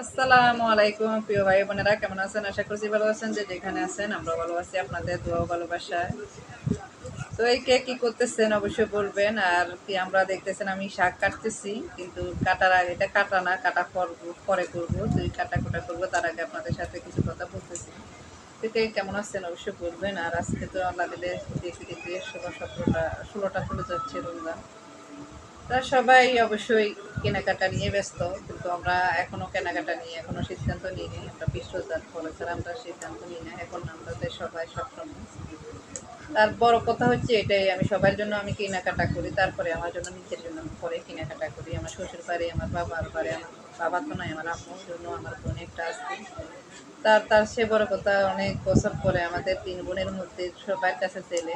আসসালামু আলাইকুম, প্রিয় ভাই বোনেরা, কেমন আছেন? আশা করছি ভালো আছেন। যে যেখানে আছেন আমরা ভালো আছি, আপনাদের দোয়া ভালোবাসায়। তো এই কে কি করতেছেন অবশ্যই বলবেন। আর কি আমরা দেখতেছেন, আমি শাক কাটতেছি, কিন্তু কাটার আগে, এটা কাটা না, কাটা পরে করব। তো এই কাটা কোটা করব, তার আগে আপনাদের সাথে কিছু কথা বলতেছি। তো কে কেমন আছেন অবশ্যই বলবেন। আর আজকে তো আল্লাহ দিলে দেখতে দেখতে ষোলো সতেরোটা ষোলোটা চলে যাচ্ছে রমজান। তা সবাই অবশ্যই কেনাকাটা নিয়ে ব্যস্ত, কিন্তু আমরা এখনও কেনাকাটা নিয়ে, এখনও সিদ্ধান্ত নিইনি আমরা বিশ্বজাত ফলে ছাড়া আমরা সিদ্ধান্ত নিই না। এখন আমাদের সবাই সক্ষম। তার বড় কথা হচ্ছে এটাই, আমি সবার জন্য আমি কেনাকাটা করি, তারপরে আমার জন্য নিজের জন্য পরে কেনাকাটা করি। আমার শ্বশুর বাড়ি, আমার বাবার বাড়ি, আমার বাবা তো নয় আমার আম্মুর জন্য, আমার বোন একটা আসছে তার তার সে বড় কথা অনেক বছর পরে আমাদের তিন বোনের মধ্যে সবার কাছে ছেলে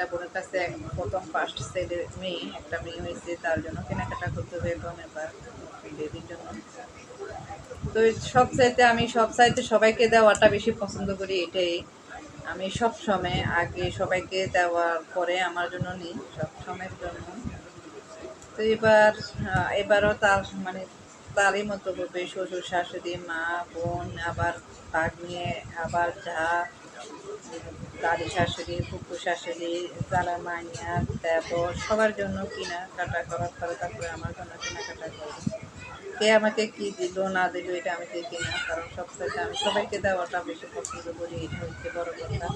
একটা বোনের কাছে প্রথম ফার্স্ট ছেলে মেয়ে, একটা মেয়ে হয়েছে, তার জন্য কেনাকাটা করতে হবে এবং এবার বেবির জন্য। তো সব চাইতে আমি, সব চাইতে সবাইকে দেওয়াটা বেশি পছন্দ করি এটাই। আমি সব সময় আগে সবাইকে দেওয়ার পরে আমার জন্য নিই, সব সময়ের জন্য। তো এবার এবারও তার মানে তারই মতো করবে শ্বশুর, শাশুড়ি, মা, বোন, আবার ভাগ নিয়ে আবার যা। দাদি শাশুড়ি, ফুপু শাশুড়ি জালা মাইয়া দেবর সবার জন্য কিনা কাটা করার পরে তারপরে আমার জন্য কেনাকাটা করব কে আমাকে কি দিল, না দিল, এটা আমি দেখি না, কারণ সবসময় আমি সবাইকে দেওয়াটা বেশি পছন্দ করি, এটা হচ্ছে বড় কথা।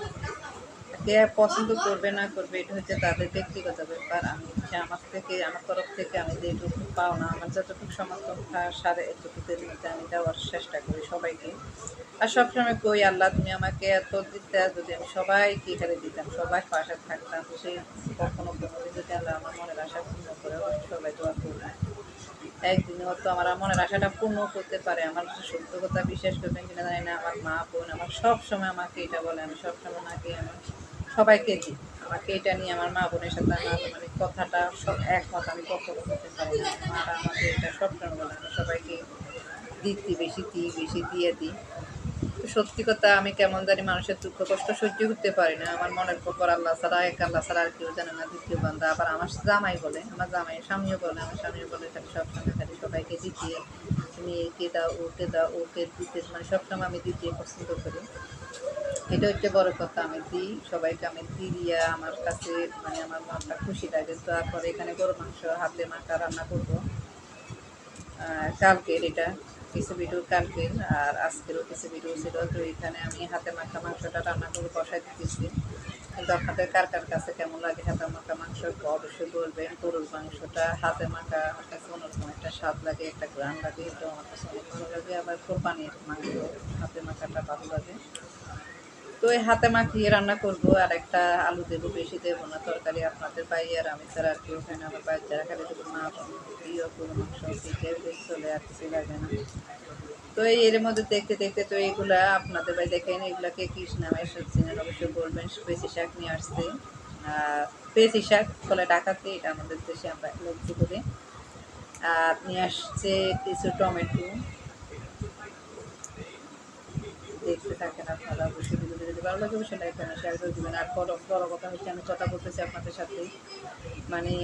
কে পছন্দ করবে না করবে, এটা হচ্ছে তাদের ব্যক্তিগত ব্যাপার। আমি হচ্ছে আমার থেকে, আমার তরফ থেকে আমি যেটুকু পাও না, আমার যতটুকু সমর্থন সারে এতটুকুর মধ্যে আমি দেওয়ার চেষ্টা করি সবাইকে। আর সবসময় কই, আল্লাহ তুমি আমাকে এত দিতে যদি আমি সবাইকে এখানে দিতাম, সবাই পাশে থাকতাম, সে কখনো কোনোদিন যদি আল্লাহ আমার মনের আশা পূর্ণ করে সবাই দোয়া করবে। একদিনে হয়তো আমার মনের আশাটা পূর্ণ করতে পারে, আমার সত্য কথা বিশ্বাস করবেন কিনা জানি না, আমার মা বোন আমার সব সময় আমাকে এটা বলে, আমি সব সময় নাকি আমার সবাইকে দিই আমাকে এটা নিয়ে আমার মা বোনের সাথে আমার মানে কথাটা সব একমত, আমি কখনো করতে পারি না। মারা আমাকে এটা সব সময় বলে আমি সবাইকে দিতে বেশি দিই, বেশি দিয়ে দিই। সত্যি কথা, আমি কেমন জানি মানুষের দুঃখ, কষ্ট সহ্য করতে পারি না। আমার মনের পর আল্লাহ ছাড়া, এক আল্লাহ ছাড়া আর কেউ জানে না, দ্বিতীয় বান্ধা আবার আমার জামাই বলে, আমার জামাই স্বামীও বলে, আমার স্বামীও বলে, খালি সবসময় খালি সবাইকে দিতে। তুমি একে দাও, ওকে দাও, ওকে দিতে। মানে সবসময় আমি দিতে পছন্দ করি। এটা হচ্ছে বড় কথা, আমি দিই সবাইকে আমি দিয়ে আমার কাছে মানে আমার মনটা খুশি লাগে। তারপরে এখানে গরু মাংস হাতে মাখা রান্না করব। কালকের এটা, কিছু ভিডিও কালকের, আর আজকেরও কিছু ভিডিও ছিল। তো এখানে আমি হাতে মাখা মাংসটা রান্না করে বসাই দিতেছি। কিন্তু আপনাদের কার কার কাছে কেমন লাগে হাতে মাখা মাংস অবশ্যই বলবেন। গরুর মাংসটা হাতে মাখা আমার কাছে অন্যরকম একটা স্বাদ লাগে, একটা গ্রান লাগে এটা আমার কাছে অনেক ভালো লাগে। আবার কোরবানির মাংস হাতে মাখাটা ভালো লাগে। তো এই হাতে মাখিয়ে রান্না করব, আর একটা আলু দেবো, বেশি দেবো না, তরকারি আপনাদের ভাই আর আমি ছাড়া আর কেউ খায় না, আমার বাইর যারা খালি প্রিয় গরু মাংস চলে, আর কিছু লাগে না। তো এই এর মধ্যে দেখতে দেখতে তো এইগুলা আপনাদের ভাই দেখেন এগুলাকে কি নামে এসেছেন অবশ্যই বলবেন পেঁচি শাক নিয়ে আর পেঁচি শাক ফলে ডাকাতে, এটা আমাদের দেশে আমরা লক্ষ্য করি। আর নিয়ে আসছে কিছু টমেটো। দেখতে থাকেন আপনারা। ভালো লাগে অবশ্যই লাইক করেন শেয়ার করে দেবেন? আর বড় বড় কথা হচ্ছে, আমি কথা বলতেছি আপনাদের সাথে। মানে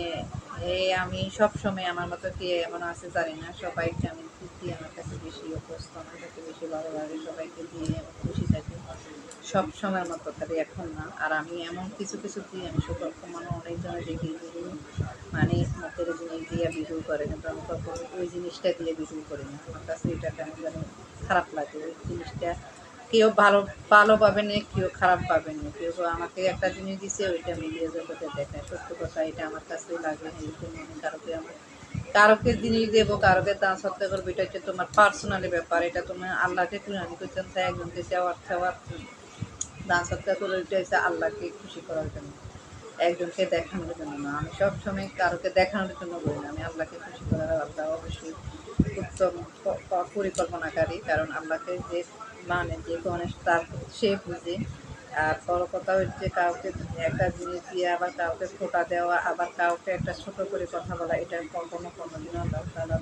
এ আমি সব সময় আমার মতো কে এমন আছে জানি না। সবাইকে আমি দিই আমার কাছে বেশি অভ্যস্ত, আমার কাছে বেশি ভালো লাগে, সবাইকে দিয়ে আমি খুশি থাকি। সব সময়ের মতো খালি এখন না। আর আমি এমন কিছু কিছু দিয়ে আমি সতর্ক মানে অনেকজনে দেখি মানে মুখের জিনিস দিয়ে ভিডিও করে কিন্তু আমি কখনো ওই জিনিসটা দিয়ে ভিডিও করি না। আমার কাছে এটা কেন জানি খারাপ লাগে। ওই জিনিসটা কেউ ভালো ভালো পাবে না, কেউ খারাপ পাবে না। কেউ আমাকে একটা জিনিস দিছে, ওইটা মিলিয়ে জগতে দেখায়। সত্য কথা, এটা আমার কাছে লাগে কারোকে আমার, কারোকে জিনিস দেবো, কারোকে দান সত্য করব, এটা হচ্ছে তোমার পার্সোনালি ব্যাপার, এটা তোমার আল্লাহকে কুরানি করছেন, তাই একজনকে দেওয়ার দেওয়ার দান সত্তা করে এটা হচ্ছে আল্লাহকে খুশি করার জন্য, একজনকে দেখানোর জন্য না। আমি সব সময় কারোকে দেখানোর জন্য বলি না, আমি আল্লাহকে খুশি করার আল্লাহ অবশ্যই উত্তম পরিকল্পনাকারী, কারণ আল্লাহকে যে মানে যে গণেশ তার সে বুঝে। আর বড় কথা হচ্ছে কাউকে একটা জিনিস দিয়ে আবার কাউকে খোটা দেওয়া, আবার কাউকে একটা ছোট করে কথা বলা, এটা কখনো কোনোদিন আল্লাহ তালা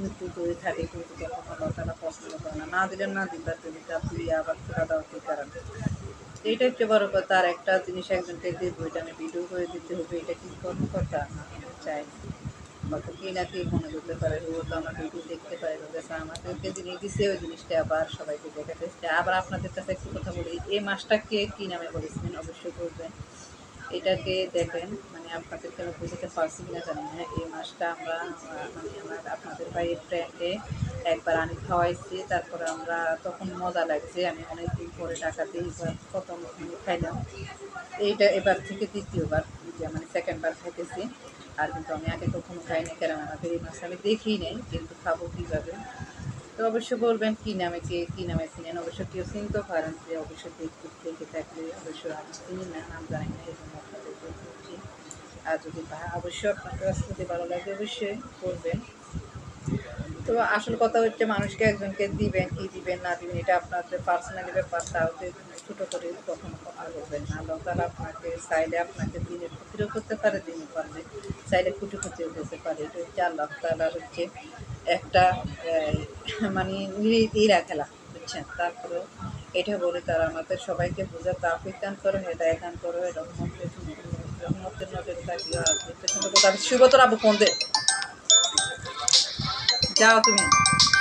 মৃত্যু থাকে কিন্তু কখনো তালা পছন্দ করে না। না দিলে না দিবা তুমি তা দিয়ে আবার খোটা দেওয়া কি কারণে? এইটা হচ্ছে বড় কথা। আর একটা জিনিস একজনকে এটা আমি ভিডিও করে দিতে হবে, এটা কি কোনো আমি চাই না। হয়তো কি না কি মনে করতে পারে, ও তো আমার ভিডিও দেখতে পারে ও আমাদেরকে জিনিস দিছে, ওই জিনিসটা আবার সবাইকে দেখাতে। আবার আপনাদের কাছে একটু কথা বলি, এই মাছটাকে কি নামে বলেছিলেন? অবশ্যই বলবেন। এটাকে দেখেন মানে আপনাদেরকে আমি বুঝতে পারছি কিনা জানি না। এই মাছটা আমরা মানে আমার আপনাদের বাড়ির ফ্রেন্ডে একবার আনি খাওয়াইছি, তারপরে আমরা তখন মজা লাগছে, আমি অনেকদিন পরে টাকাতে এইবার প্রথম মানে খাইলাম। এইটা এবার থেকে দ্বিতীয়বার মানে সেকেন্ডবার খাইতেছি। আর কিন্তু আমি আগে কখনো খাইনি আমাদের এই মাছ আমি দেখি নাই, কিন্তু খাব কীভাবে? তো অবশ্যই বলবেন কী নামে কে, কী নামে চিনেন? অবশ্য কেউ চিনতে পারেন যে অবশ্যই দেখতে দেখে থাকলে অবশ্যই আমি চিনি না, নাম জানি না, এই জন্য আপনাদের বলছি আর যদি অবশ্যই আপনার কাছ থেকে ভালো লাগে, অবশ্যই করবেন তো আসল কথা হচ্ছে মানুষকে একজনকে দিবেন কি দিবেন, না দিবেন, এটা আপনাদের পার্সোনালি ব্যাপার তাহলে ছোটো করে কখনো কথা বলবেন না। তালা আপনাকে চাইলে আপনাকে দিনে ক্ষতিরও করতে পারে, দিনে পারলে চাইলে কুটি ক্ষতিও করতে পারে। এটা হচ্ছে আল্লাহ তালার হচ্ছে একটা মানে ইরা খেলা, বুঝছেন? তারপরে এটা বলে তারা আমাদের সবাইকে বোঝা তাফিক দান করো হেদায় দান করো, রহমতের রহমতের নজরে তাকিয়ে আসবে শুভ তোর আবু ফোন Tchau, turminha.